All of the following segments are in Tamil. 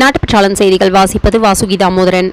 நாட்டுப்பற்றாளன் செய்திகள் வாசிப்பது வாசுகி தாமோதரன்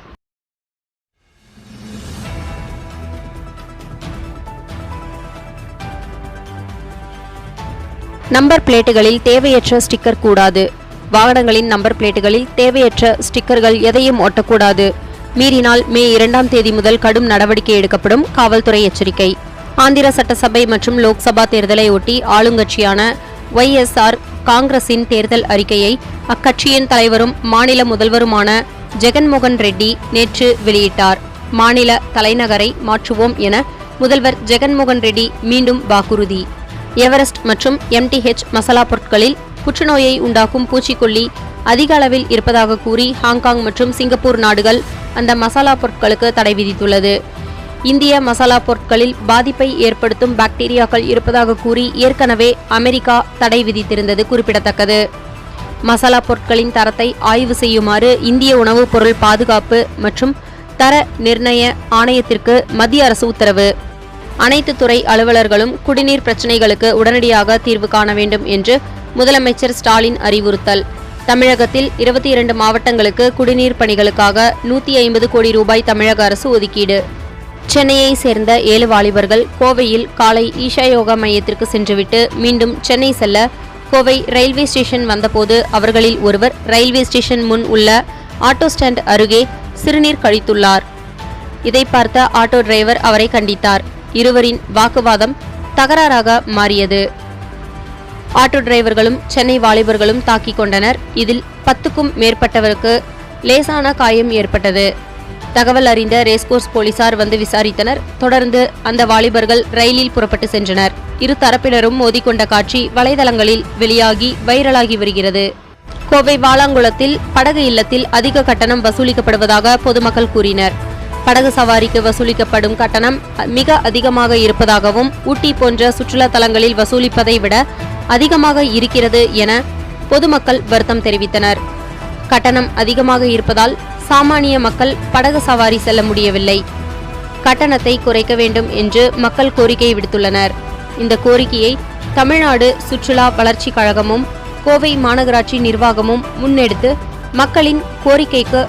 நம்பர் பிளேட்டுகளில் தேவையற்ற ஸ்டிக்கர் கூடாது. வாகனங்களின் நம்பர் பிளேட்டுகளில் தேவையற்ற ஸ்டிக்கர்கள் எதையும் ஒட்டக்கூடாது. மீறினால் மே இரண்டாம் தேதி முதல் கடும் நடவடிக்கை எடுக்கப்படும் காவல்துறை எச்சரிக்கை. ஆந்திர சட்டசபை மற்றும் லோக்சபா தேர்தலை ஒட்டி ஆளுங்கட்சியான ஒய்எஸ்ஆர் காங்கிரசின் தேர்தல் அறிக்கையை அக்கட்சியின் தலைவரும் மாநில முதல்வருமான ஜெகன்மோகன் ரெட்டி நேற்று வெளியிட்டார். மாநில தலைநகரை மாற்றுவோம் என முதல்வர் ஜெகன்மோகன் ரெட்டி மீண்டும் வாக்குறுதி. எவரெஸ்ட் மற்றும் எம்டிஹெச் மசாலா பொருட்களில் புற்றுநோயை உண்டாக்கும் பூச்சிக்கொல்லி அதிக அளவில் இருப்பதாக கூறி ஹாங்காங் மற்றும் சிங்கப்பூர் நாடுகள் அந்த மசாலா பொருட்களுக்கு தடை விதித்துள்ளது. இந்திய மசாலா பொருட்களில் பாதிப்பை ஏற்படுத்தும் பாக்டீரியாக்கள் இருப்பதாக கூறி ஏற்கனவே அமெரிக்கா தடை விதித்திருந்தது குறிப்பிடத்தக்கது. மசாலா பொருட்களின் தரத்தை ஆய்வு செய்யுமாறு இந்திய உணவுப் பொருள் பாதுகாப்பு மற்றும் தர நிர்ணய ஆணையத்திற்கு மத்திய அரசு உத்தரவு. அனைத்து துறை அலுவலர்களும் குடிநீர் பிரச்சினைகளுக்கு உடனடியாக தீர்வு காண வேண்டும் என்று முதலமைச்சர் ஸ்டாலின் அறிவுறுத்தல். தமிழகத்தில் இருபத்தி இரண்டு மாவட்டங்களுக்கு குடிநீர் பணிகளுக்காக நூற்றி ஐம்பது கோடி ரூபாய் தமிழக அரசு ஒதுக்கீடு. சென்னையை சேர்ந்த ஏழு வாலிபர்கள் கோவையில் காலை ஈஷா யோகா மையத்திற்கு சென்றுவிட்டு மீண்டும் சென்னை செல்ல கோவை ரயில்வே ஸ்டேஷன் வந்தபோது அவர்களில் ஒருவர் ரயில்வே ஸ்டேஷன் முன் உள்ள ஆட்டோ ஸ்டாண்ட் அருகே சிறுநீர் கழித்துள்ளார். இதை பார்த்த ஆட்டோ டிரைவர் அவரை கண்டித்தார். இருவரின் வாக்குவாதம் தகராறாக மாறியது. ஆட்டோ டிரைவர்களும் சென்னை வாலிபர்களும் தாக்கிக் கொண்டனர். இதில் பத்துக்கும் மேற்பட்டவருக்கு லேசான காயம் ஏற்பட்டது. தகவல் அறிந்த ரேஸ்கோர்ஸ் போலீசார் வந்து விசாரித்தனர். தொடர்ந்து அந்த வாலிபர்கள் ரயிலில் புறப்பட்டு சென்றனர். இரு தரப்பினரும் மோதிக்கொண்ட காட்சி வலைதளங்களில் வெளியாகி வைரலாகி வருகிறது. கோவை வாலாங்குளத்தில் படகு இல்லத்தில் அதிக கட்டணம் வசூலிக்கப்படுவதாக பொதுமக்கள் கூறினர். படகு சவாரிக்கு வசூலிக்கப்படும் கட்டணம் மிக அதிகமாக இருப்பதாகவும் ஊட்டி போன்ற சுற்றுலா தலங்களில் வசூலிப்பதை விட அதிகமாக இருக்கிறது என பொதுமக்கள் வருத்தம் தெரிவித்தனர். கட்டணம் அதிகமாக இருப்பதால் சாமானிய மக்கள் படகு சவாரி செல்ல முடியவில்லை. கட்டணத்தை குறைக்க வேண்டும் என்று மக்கள் கோரிக்கை விடுத்துள்ளனர். இந்த கோரிக்கையை தமிழ்நாடு சுற்றுலா வளர்ச்சி கழகமும் கோவை மாநகராட்சி நிர்வாகமும் முன்னெடுத்து மக்களின் கோரிக்கைக்கு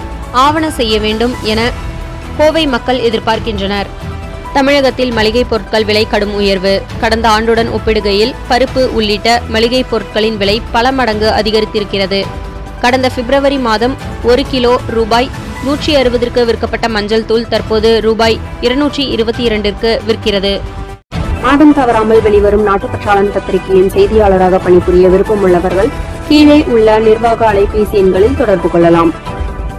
ஆவண செய்ய வேண்டும் என கோவை மக்கள் எதிர்பார்க்கின்றனர். தமிழகத்தில் மளிகை பொருட்கள் விலை கடும் உயர்வு. கடந்த ஆண்டுடன் ஒப்பிடுகையில் பருப்பு உள்ளிட்ட மளிகைப் பொருட்களின் விலை பல மடங்கு அதிகரித்திருக்கிறது. கடந்த பிப்ரவரி மாதம் ஒரு கிலோ ரூபாய் நூற்றி அறுபதற்கு விற்கப்பட்ட மஞ்சள் தூள் தற்போது ரூபாய் இருநூற்றி இருபத்தி இரண்டிற்கு விற்கிறது. மாதம் தவறாமல் வெளிவரும் நாட்டுப்பற்றாளன் பத்திரிகையின் செய்தியாளராக பணிபுரிய விருப்பமுள்ளவர்கள் கீழே உள்ள நிர்வாக அலைபேசி எண்களில் தொடர்பு கொள்ளலாம்.